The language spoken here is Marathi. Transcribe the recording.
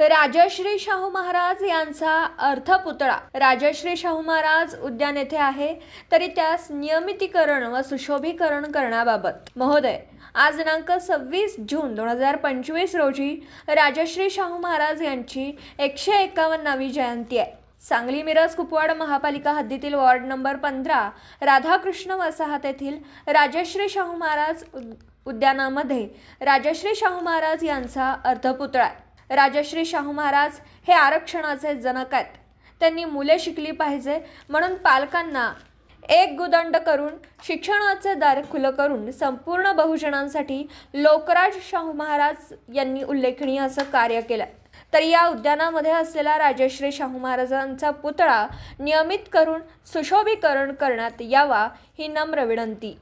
राजश्री शाहू महाराज यांचा अर्थपुतळा राजश्री शाहू महाराज उद्यान येथे आहे. तरी त्यास नियमितीकरण व सुशोभीकरण करण्याबाबत. महोदय आज दिनांक सव्वीस जून दोन हजार पंचवीस रोजी राजश्री शाहू महाराज यांची एकशे एकावन्नावी जयंती आहे. सांगली मिरज कुपवाड महापालिका हद्दीतील वॉर्ड नंबर पंधरा राधाकृष्ण वसाहत येथील राजश्री शाहू महाराज उद- उद्यानामध्ये राजश्री शाहू महाराज यांचा अर्धपुतळा आहे. राजश्री शाहू महाराज हे आरक्षणाचे जनक आहेत. त्यांनी मुले शिकली पाहिजे म्हणून पालकांना एक गुदंड करून शिक्षणाचे दार खुलं करून संपूर्ण बहुजनांसाठी लोकराज शाहू महाराज यांनी उल्लेखनीय असं कार्य केलं. तर या उद्यानामध्ये असलेला राजश्री शाहू महाराजांचा पुतळा नियमित करून सुशोभीकरण करण्यात यावा ही नम्र विनंती.